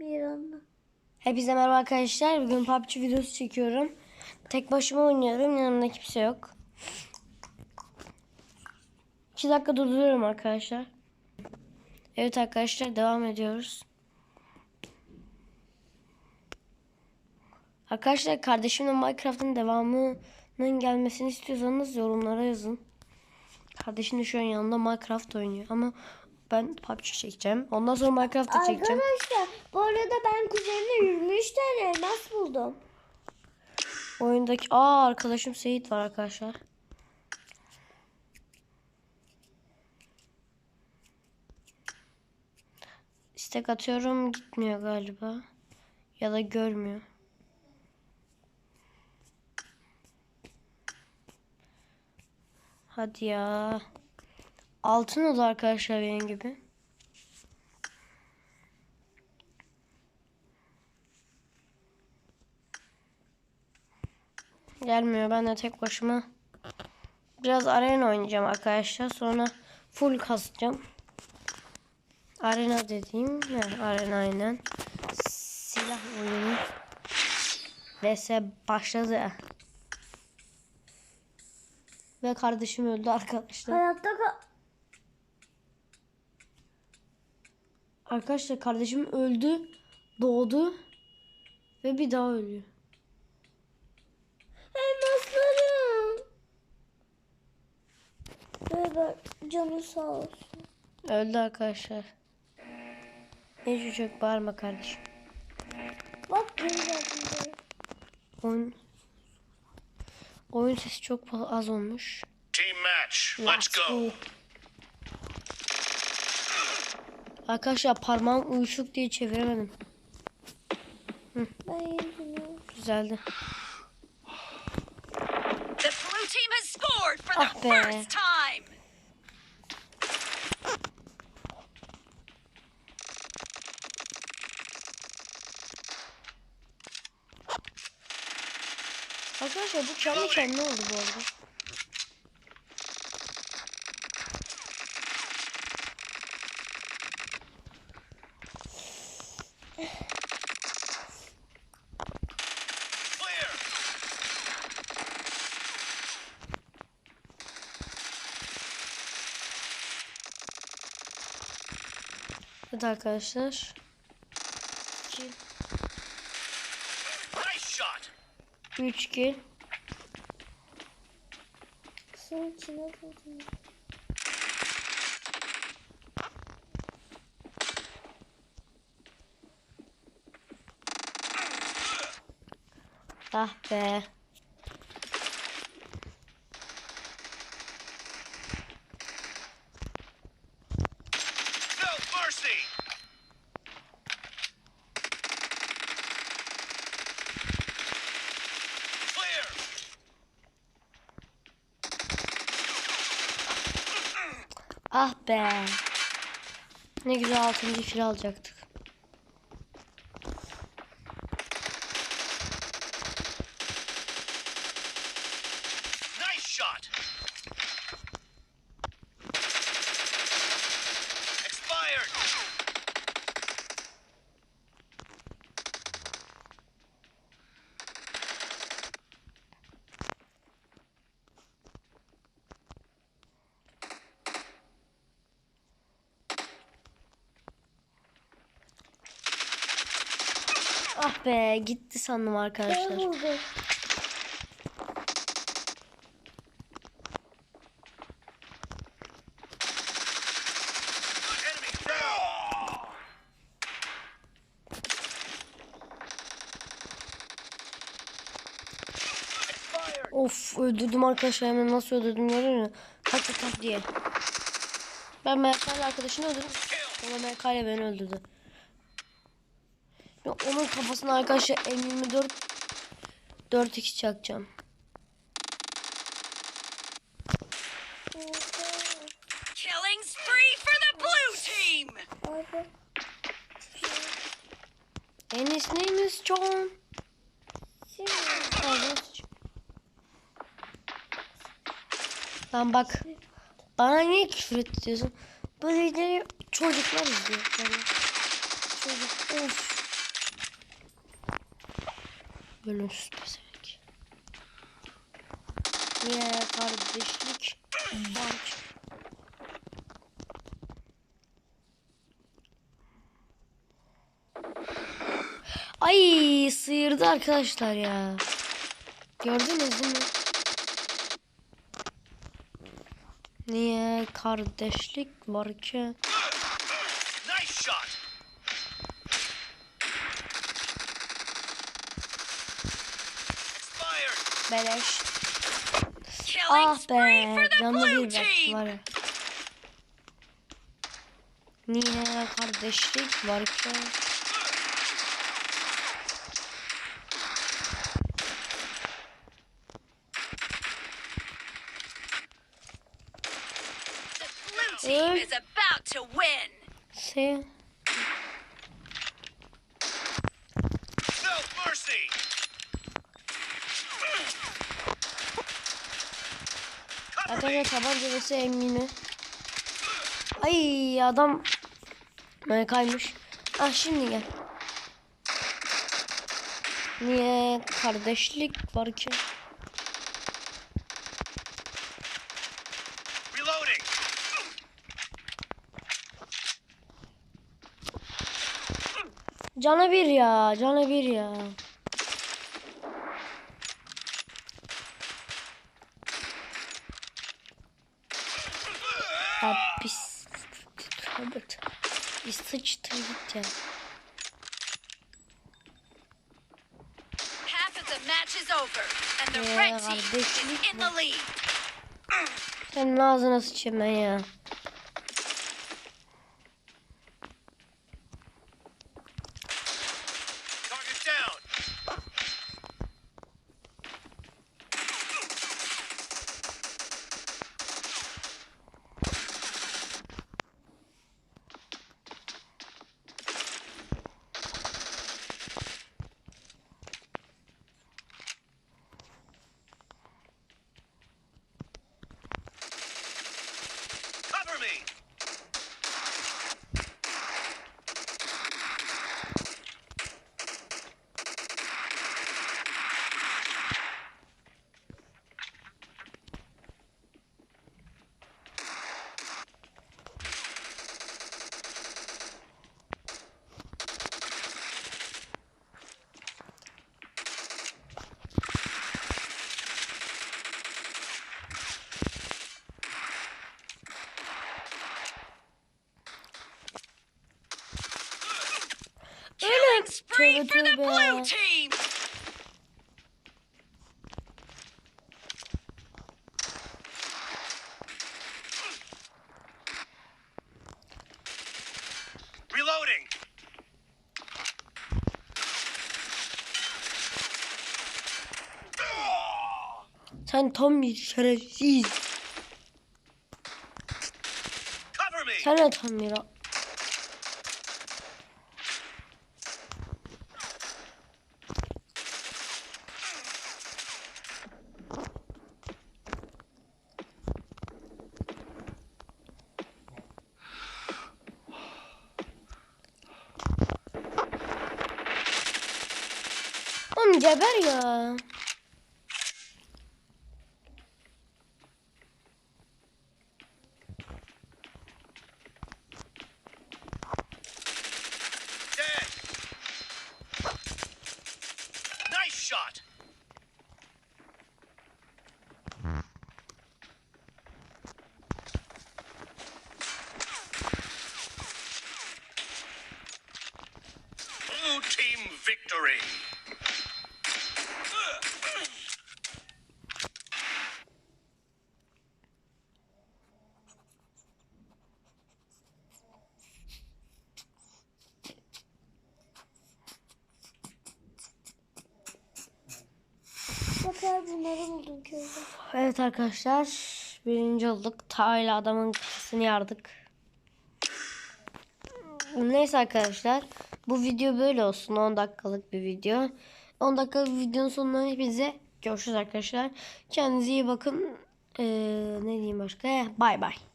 Bir. Hepinize merhaba arkadaşlar. Bugün PUBG videosu çekiyorum. Tek başıma oynuyorum. Yanımda kimse yok. 2 dakika durduruyorum arkadaşlar. Evet arkadaşlar devam ediyoruz. Arkadaşlar kardeşimle Minecraft'ın devamının gelmesini istiyorsanız yorumlara yazın. Kardeşim de şu an yanında Minecraft oynuyor ama ben PUBG çekeceğim. Ondan sonra Minecraft'ı çekeceğim. Arkadaşlar bu arada ben kuzenimle 23 tane elmas buldum. Oyundaki aa arkadaşım Seyit var arkadaşlar. İstek atıyorum gitmiyor galiba. Ya da görmüyor. Hadi ya. Altın oldu arkadaşlar benim gibi. Gelmiyor. Ben de tek başıma biraz arena oynayacağım arkadaşlar. Sonra full kasacağım. Arena dediğim ne? Arena aynen. Silah oyunu. VS başladı. Ve kardeşim öldü arkadaşlar. Hayatta Arkadaşlar kardeşim öldü. Doğdu. Ve bir daha ölüyor. Elmaslarım. Böyle canı sağ olsun. Öldü arkadaşlar. Hiç çok bağırma kardeşim. Bak böyle. Oyun Oyun sesi çok az olmuş. Team match. Let's go. Arkadaşlar parmağım uyuşuk diye çeviremedim. Yedim. Güzeldi. The blue team has scored for Ah the be. first time. Arkadaşlar bu kendi kendine oldu bu arada. Evet arkadaşlar. 2 Nice shot. 3 kill. Suyun içine buldum. Ah be. Ah be. Ne güzel 6. kill alacaktık. Ah be gitti sandım arkadaşlar. Of öldürdüm arkadaşlar hemen nasıl öldürdüm görüyor musun? Tak tak tak diye. Ben MK ile arkadaşını öldürdüm. Ama MK ile beni öldürdü. Ya onun kafasına arkadaşlar M24 4x çakacağım. Killing spree for the blue team. And his name is John. Lan bak. Bana niye küfür ediyorsun? Bu videoyu çocuklar izliyor. Yani çocuk of. Bölümsüz pesemek. Niye kardeşlik var ki? Ay sıyırdı arkadaşlar ya. Gördünüz mi? Niye kardeşlik varken Nice beleş. Ah be canlı bir var. Niye kardeşlik varken The blue team Eh? is about to win. se Arkadaşlar tabanca vs. Ay adam Ay, kaymış. Ah şimdi gel. Niye kardeşlik varken Reloading. Cana bir ya, cana bir. Ya pis. Tövbe tövbe. Bir sıçtı git ya. Half of the match is over, and the Yeah, red team is kardeşlik lead. Senin ağzına sıçayım ben ya. For the blue team. Reloading. Sen tam bir şerefsiz. Cover me. Sen de tam bir Geber ya. Bunları buldum köyde. Evet arkadaşlar birinci olduk. Ta ile adamın kafasını yardık. Neyse arkadaşlar bu video böyle olsun 10 dakikalık bir video. 10 dakikalık videonun sonunda hepinize görüşürüz arkadaşlar. Kendinize iyi bakın. Ee, ne diyeyim başka? Bay bay.